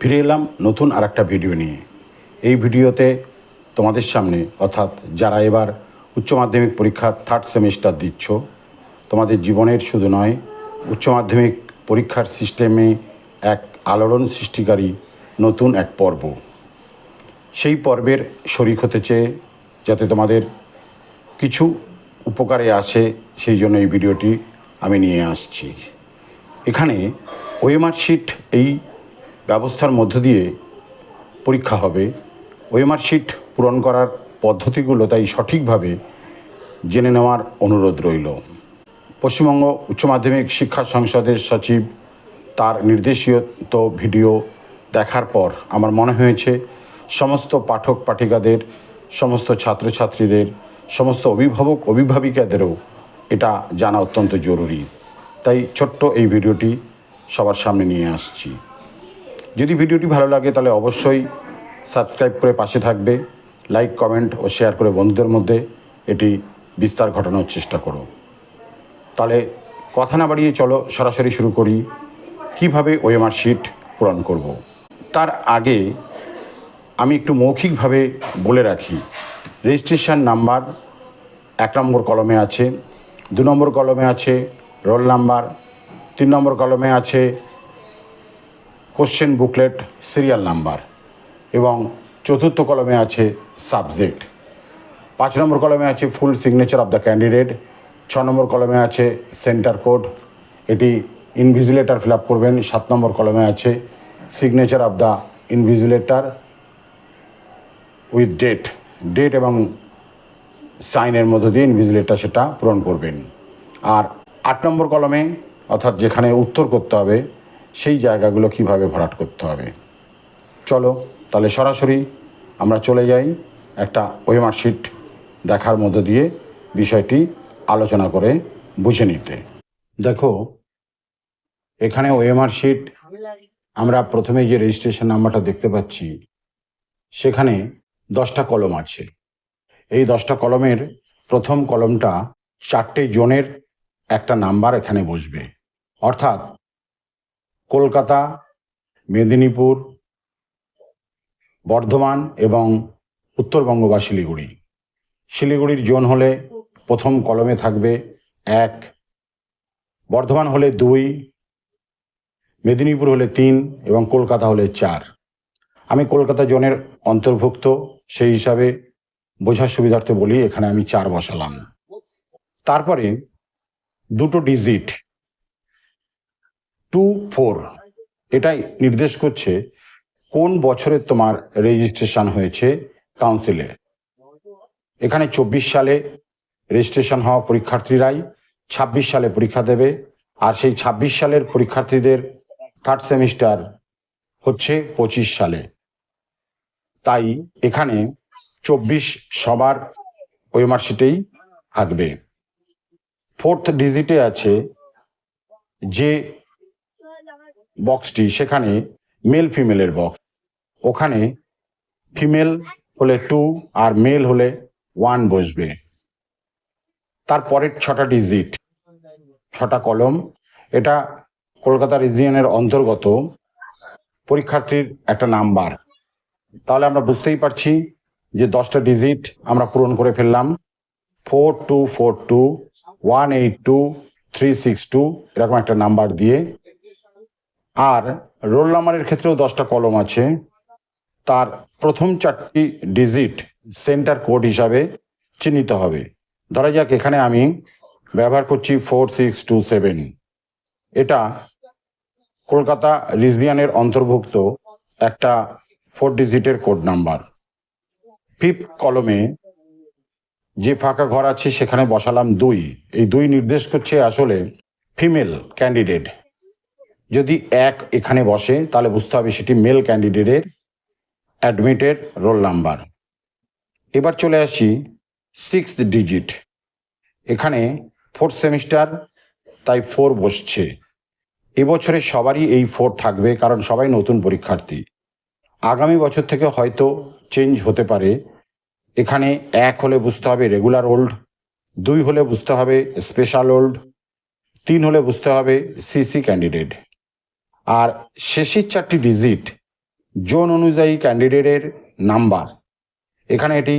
ফিরে এলাম নতুন আর একটা ভিডিও নিয়ে। এই ভিডিওতে তোমাদের সামনে, অর্থাৎ যারা এবার উচ্চ মাধ্যমিক পরীক্ষার থার্ড সেমিস্টার দিচ্ছ, তোমাদের জীবনের শুধু নয়, উচ্চ মাধ্যমিক পরীক্ষার সিস্টেমে এক আলোড়ন সৃষ্টিকারী নতুন এক পর্ব। সেই পর্বের শরিক হতে চেয়ে, যাতে তোমাদের কিছু উপকারে আসে, সেই জন্য এই ভিডিওটি আমি নিয়ে আসছি। এখানে ওয়েমার এই ব্যবস্থার মধ্য দিয়ে পরীক্ষা হবে। ওয়েমার শিট পূরণ করার পদ্ধতিগুলো তাই সঠিকভাবে জেনে নেওয়ার অনুরোধ রইল। পশ্চিমবঙ্গ উচ্চ মাধ্যমিক শিক্ষা সংসদের সচিব তার নির্দেশিত ভিডিও দেখার পর আমার মনে হয়েছে, সমস্ত পাঠক পাঠিকাদের, সমস্ত ছাত্রছাত্রীদের, সমস্ত অভিভাবক অভিভাবিকাদেরও এটা জানা অত্যন্ত জরুরি। তাই ছোট্ট এই ভিডিওটি সবার সামনে নিয়ে আসছি। যদি ভিডিওটি ভালো লাগে, তাহলে অবশ্যই সাবস্ক্রাইব করে পাশে থাকবে। লাইক, কমেন্ট ও শেয়ার করে বন্ধুদের মধ্যে এটি বিস্তার ঘটানোর চেষ্টা করো। তাহলে কথা না বাড়িয়ে চলো, সরাসরি শুরু করি। কীভাবে ওএমআর শিট পূরণ করব। তার আগে আমি একটু মৌখিকভাবে বলে রাখি, রেজিস্ট্রেশন নাম্বার এক নম্বর কলমে আছে, দু নম্বর কলমে আছে, রোল নাম্বার তিন নম্বর কলমে আছে কোশ্চেন বুকলেট সিরিয়াল নাম্বার এবং চতুর্থ কলমে আছে সাবজেক্ট পাঁচ নম্বর কলমে আছে full signature of the candidate ছ নম্বর কলমে আছে সেন্টার কোড এটি ইনভিজিলেটার ফিল আপ করবেন। সাত নম্বর কলমে আছে signature of the invigilator with date date এবং সাইনের মধ্য দিয়ে ইনভিজিলেটার সেটা পূরণ করবেন। আর আট নম্বর কলমে, অর্থাৎ যেখানে উত্তর করতে হবে সেই জায়গাগুলো কীভাবে ভরাট করতে হবে। চলো, তাহলে সরাসরি আমরা চলে যাই একটা ওয়েমার শিট দেখার মধ্য দিয়ে বিষয়টি আলোচনা করে বুঝে নিতে। দেখো, এখানে ওয়েমার শিট, আমরা প্রথমে যে রেজিস্ট্রেশন নাম্বারটা দেখতে পাচ্ছি, সেখানে দশটা কলম আছে। এই দশটা কলমের প্রথম কলমটা চারটে জোনের একটা নাম্বার এখানে বসবে। অর্থাৎ কলকাতা, মেদিনীপুর, বর্ধমান এবং উত্তরবঙ্গ বা শিলিগুড়ি। শিলিগুড়ির জোন হলে প্রথম কলমে থাকবে এক, বর্ধমান হলে দুই, মেদিনীপুর হলে তিন এবং কলকাতা হলে চার। আমি কলকাতা জোনের অন্তর্ভুক্ত, সেই হিসাবে বোঝার সুবিধার্থে বলি, এখানে আমি চার বসালাম। তারপরে দুটো ডিজিট টু ফোর। এটাই নির্দেশ করছে কোন বছরে তোমার রেজিস্ট্রেশন হয়েছে কাউন্সিলে। এখানে চব্বিশ সালে রেজিস্ট্রেশন হওয়া পরীক্ষার্থীরাই ছাব্বিশ সালে পরীক্ষা দেবে, আর সেই ছাব্বিশ সালের পরীক্ষার্থীদের থার্ড সেমিস্টার হচ্ছে পঁচিশ সালে। তাই এখানে চব্বিশ সবার ওই মার্কশিটেই থাকবে। ফোর্থ ডিজিটে আছে যে বক্সটি সেখানে মেল ফিমেলের বক্স ওখানে ফিমেল হলে টু আর মেল হলে ওয়ান বসবে। তারপরের ছটা ডিজিট ছটা কলম এটা কলকাতা রিজিয়নের অন্তর্গত। পরীক্ষার্থীর একটা নাম্বার তাহলে আমরা বুঝতেই পারছি যে দশটা ডিজিট আমরা পূরণ করে ফেললাম। Four two four two one eight two three six two এরকম একটা নাম্বার দিয়ে আর রোল নাম্বারের ক্ষেত্রেও দশটা কলম আছে। তার প্রথম চারটি ডিজিট সেন্টার কোড হিসাবে চিহ্নিত হবে। ধরা যাক, এখানে আমি ব্যবহার করছি ফোর সিক্স টু সেভেন। এটা কলকাতা রিজিয়ানের অন্তর্ভুক্ত একটা ফোর ডিজিটের কোড নাম্বার। ফিফ কলমে যে ফাঁকা ঘর আছে, সেখানে বসালাম দুই। এই দুই নির্দেশ করছে আসলে ফিমেল ক্যান্ডিডেট। যদি এক এখানে বসে, তাহলে বুঝতে হবে সেটি মেল ক্যান্ডিডেটের অ্যাডমিটের রোল নাম্বার এবার চলে আসি সিক্স ডিজিট এখানে ফোর্থ সেমিস্টার তাই ফোর বসছে। এবছরে সবারই এই ফোর থাকবে, কারণ সবাই নতুন পরীক্ষার্থী। আগামী বছর থেকে হয়তো চেঞ্জ হতে পারে। এখানে এক হলে বুঝতে হবে রেগুলার ওল্ড দুই হলে বুঝতে হবে স্পেশাল ওল্ড তিন হলে বুঝতে হবে সিসি ক্যান্ডিডেট আর শেষের চারটি ডিজিট জোন অনুযায়ী ক্যান্ডিডেটের নাম্বার এখানে এটি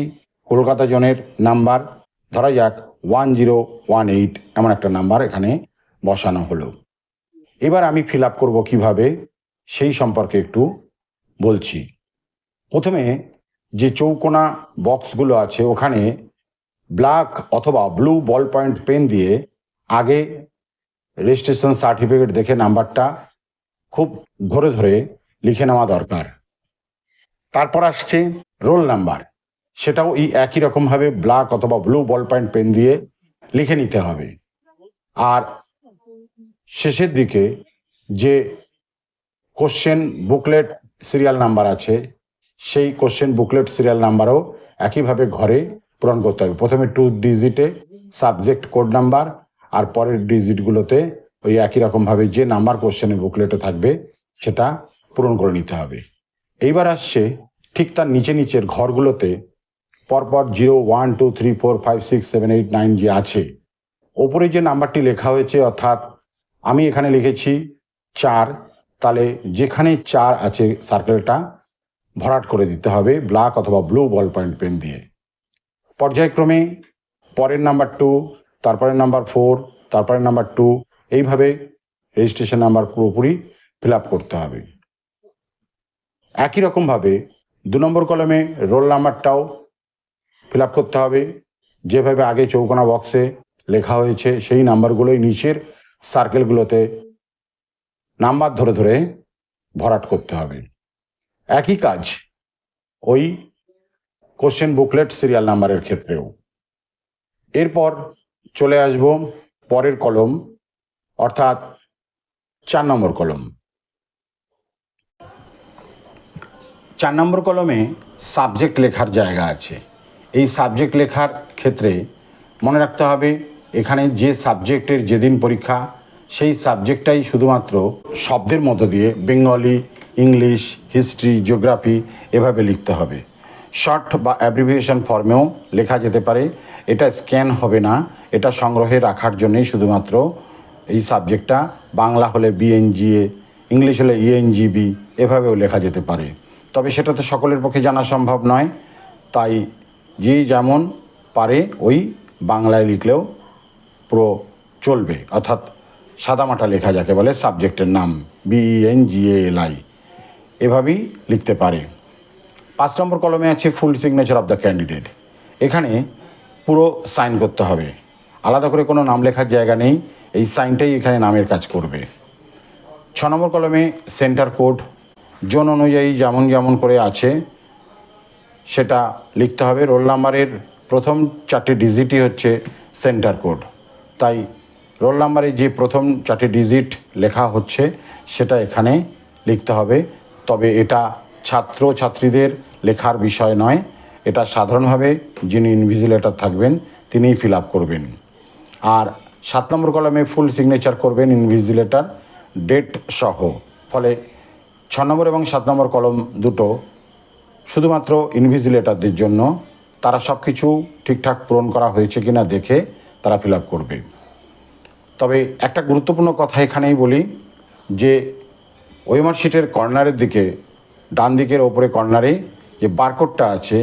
কলকাতা জোনের নাম্বার ধরা যাক ওয়ান জিরো ওয়ান এইট এমন একটা নাম্বার এখানে বসানো হলো। এবার আমি ফিল আপ করব কীভাবে, সেই সম্পর্কে একটু বলছি। প্রথমে যে চৌকোনা বক্সগুলো আছে, ওখানে ব্ল্যাক অথবা ব্লু বল পয়েন্ট পেন দিয়ে আগে রেজিস্ট্রেশন সার্টিফিকেট দেখে নাম্বারটা খুব ধরে ধরে লিখে নেওয়া দরকার। তারপর আসছে রোল নাম্বার। সেটাও এই একই রকমভাবে ব্ল্যাক অথবা ব্লু বল পয়েন্ট পেন দিয়ে লিখে নিতে হবে। আর শেষের দিকে যে কোশ্চেন বুকলেট সিরিয়াল নাম্বার আছে, সেই কোশ্চেন বুকলেট সিরিয়াল নাম্বারও একইভাবে ঘরে পূরণ করতে হবে। প্রথমে টু ডিজিটে সাবজেক্ট কোড নাম্বার আর পরের ডিজিটগুলোতে ওই একই রকমভাবে যে নাম্বার কোশ্চেনের বুকলেটে থাকবে, সেটা পূরণ করে নিতে হবে। এইবার আসছে ঠিক তার নিচে নিচের ঘরগুলোতে পরপর zero one two three four five six seven eight nine যে আছে, ওপরে যে নাম্বারটি লেখা হয়েছে, অর্থাৎ আমি এখানে লিখেছি চার, তাহলে যেখানে চার আছে সার্কেলটা ভরাট করে দিতে হবে ব্ল্যাক অথবা ব্লু বল পয়েন্ট পেন দিয়ে। পর্যায়ক্রমে পরের নাম্বার টু তারপরের নাম্বার ফোর তারপরের নাম্বার টু এইভাবে রেজিস্ট্রেশন নাম্বার পুরোপুরি ফিল করতে হবে। একই রকমভাবে দু নম্বর কলমে রোল নাম্বারটাও ফিল করতে হবে। যেভাবে আগে চৌকোনা বক্সে লেখা হয়েছে, সেই নাম্বারগুলোই নিচের সার্কেলগুলোতে নাম্বার ধরে ধরে ভরাট করতে হবে। একই কাজ ওই কোশ্চেন বুকলেট সিরিয়াল নাম্বারের ক্ষেত্রেও। এরপর চলে আসব পরের কলম অর্থাৎ চার নম্বর কলম। চার নম্বর কলমে সাবজেক্ট লেখার জায়গা আছে। এই সাবজেক্ট লেখার ক্ষেত্রে মনে রাখতে হবে, এখানে যে সাবজেক্টের যেদিন পরীক্ষা, সেই সাবজেক্টটাই শুধুমাত্র শব্দের মধ্য দিয়ে বেঙ্গলি, ইংলিশ, হিস্ট্রি, জিওগ্রাফি এভাবে লিখতে হবে। শর্ট বা অ্যাব্রিভিয়েশন ফর্মেও লেখা যেতে পারে। এটা স্ক্যান হবে না, এটা সংগ্রহে রাখার জন্যই শুধুমাত্র এই সাবজেক্টটা বাংলা হলে বিএনজিএ, ইংলিশ হলে ইএনজিবি, এভাবেও লেখা যেতে পারে। তবে সেটা তো সকলের পক্ষে জানা সম্ভব নয়। তাই যে যেমন পারে ওই বাংলায় লিখলেও পুরো চলবে। অর্থাৎ সাদামাটা লেখা যাকে বলে সাবজেক্টের নাম বিএন জিএএলআই এভাবেই লিখতে পারে। পাঁচ নম্বর কলমে আছে full signature of the candidate. এখানে পুরো সাইন করতে হবে। আলাদা করে কোনো নাম লেখার জায়গা নেই। এই সাইনটাই এখানে নামের কাজ করবে। ছ নম্বর কলমে সেন্টার কোড, জোন অনুযায়ী যেমন যেমন করে আছে, সেটা লিখতে হবে। রোল নাম্বারের প্রথম চারটি ডিজিটই হচ্ছে সেন্টার কোড। তাই রোল নাম্বারে যে প্রথম চারটি ডিজিট লেখা হচ্ছে, সেটা এখানে লিখতে হবে। তবে এটা ছাত্র ছাত্রীদের লেখার বিষয় নয়। এটা সাধারণভাবে যিনি ইনভিজিলেটর থাকবেন, তিনিই ফিল আপ করবেন। আর সাত নম্বর কলমে ফুল সিগনেচার করবেন ইনভিজিলেটার ডেট সহ। ফলে ছ নম্বর এবং সাত নম্বর কলম দুটো শুধুমাত্র ইনভিজিলেটরদের জন্য। তারা সব কিছু ঠিকঠাক পূরণ করা হয়েছে কিনা দেখে তারা ফিল করবে। তবে একটা গুরুত্বপূর্ণ কথা এখানেই বলি যে ওয়েমার শিটের কর্নারের দিকে, ডান দিকের ওপরে কর্নারে যে বারকোডটা আছে,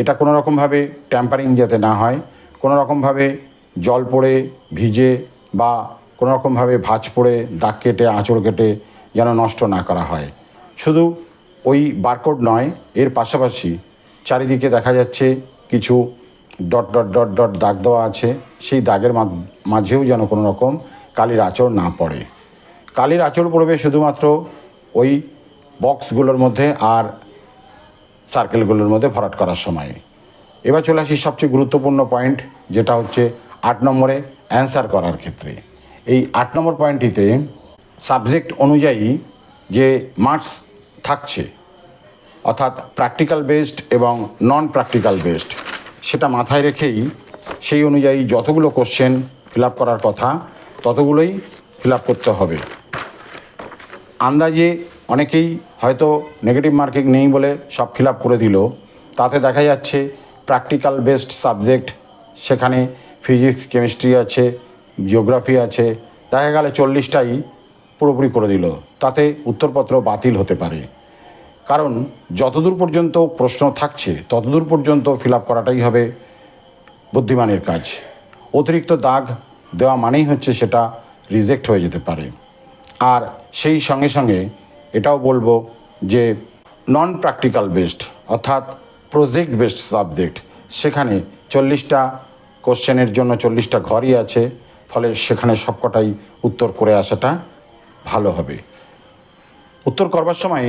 এটা কোনো রকমভাবে ট্যাম্পারিং যাতে না হয়, কোনো রকমভাবে জল পড়ে, ভিজে বা কোনো রকমভাবে ভাঁজ পড়ে, দাগ কেটে আঁচড় কেটে যেন নষ্ট না করা হয়। শুধু ওই বারকোড নয়, এর পাশাপাশি চারিদিকে দেখা যাচ্ছে কিছু ডট ডট ডট ডট দাগ দেওয়া আছে। সেই দাগের মাঝেও যেন কোনো রকম কালির আঁচড় না পড়ে। কালির আঁচড় পড়বে শুধুমাত্র ওই বক্সগুলোর মধ্যে আর সার্কেলগুলোর মধ্যে ভরাট করার সময়। এবার চলে আসি সবচেয়ে গুরুত্বপূর্ণ পয়েন্ট, যেটা হচ্ছে আট নম্বরে অ্যান্সার করার ক্ষেত্রে। এই আট নম্বর পয়েন্টটিতে সাবজেক্ট অনুযায়ী যে মার্কস থাকছে, অর্থাৎ প্র্যাকটিক্যাল বেসড এবং নন প্র্যাকটিক্যাল বেসড সেটা মাথায় রেখেই সেই অনুযায়ী যতগুলো কোশ্চেন ফিল করার কথা, ততগুলোই ফিল করতে হবে। আন্দাজে অনেকেই হয়তো নেগেটিভ মার্কিং নেই বলে সব ফিল করে দিল, তাতে দেখা যাচ্ছে প্র্যাকটিক্যাল বেসড সাবজেক্ট সেখানে ফিজিক্স, কেমিস্ট্রি আছে, জিওগ্রাফি আছে, দেখা গেলে চল্লিশটাই পুরোপুরি করে দিল। তাতে উত্তরপত্র বাতিল হতে পারে। কারণ যতদূর পর্যন্ত প্রশ্ন থাকছে, ততদূর পর্যন্ত ফিল আপ করাটাই হবে বুদ্ধিমানের কাজ। অতিরিক্ত দাগ দেওয়া মানেই হচ্ছে সেটা রিজেক্ট হয়ে যেতে পারে। আর সেই সঙ্গে সঙ্গে এটাও বলব যে নন প্র্যাকটিক্যাল বেসড অর্থাৎ প্রজেক্ট বেসড সাবজেক্ট সেখানে চল্লিশটা কোশ্চেনের জন্য চল্লিশটা ঘরই আছে, ফলে সেখানে সবকটাই উত্তর করে আসাটা ভালো হবে। উত্তর করবার সময়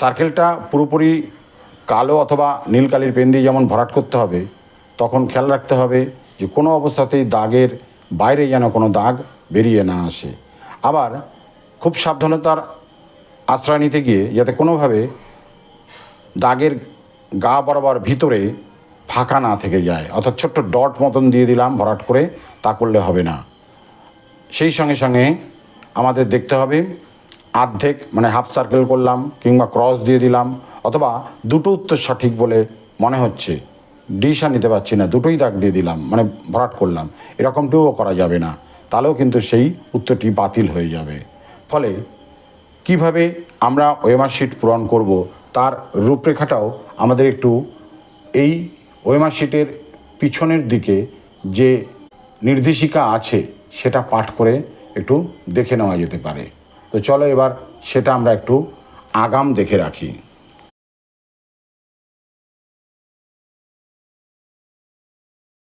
সার্কেলটা পুরোপুরি কালো অথবা নীল কালির পেন দিয়ে যেমন ভরাট করতে হবে, তখন খেয়াল রাখতে হবে যে কোনো অবস্থাতেই দাগের বাইরে যেন কোনো দাগ বেরিয়ে না আসে। আবার খুব সাবধানতার আশ্রয় নিতে গিয়ে যাতে কোনোভাবে দাগের গা বরাবর ভিতরে ফাঁকা না থেকে যায়। অর্থাৎ ছোট্ট ডট মতন দিয়ে দিলাম ভরাট করে, তা করলে হবে না। সেই সঙ্গে সঙ্গে আমাদের দেখতে হবে, আর্ধেক মানে হাফ সার্কেল করলাম কিংবা ক্রস দিয়ে দিলাম, অথবা দুটো উত্তর সঠিক বলে মনে হচ্ছে। ডিসিশন নিতে পারছি না, দুটোই দাগ দিয়ে দিলাম মানে ভরাট করলাম। এরকমটিও করা যাবে না। তাহলেও কিন্তু সেই উত্তরটি বাতিল হয়ে যাবে। ফলে কীভাবে আমরা ওয়েমার শিট পূরণ করব, তার রূপরেখাটাও আমাদের একটু এই শিটের পিছনের দিকে যে নির্দেশিকা আছে, সেটা পাঠ করে একটু দেখে নেওয়া যেতে পারে। তো চলো এবার সেটা আমরা একটু আগাম দেখে রাখি।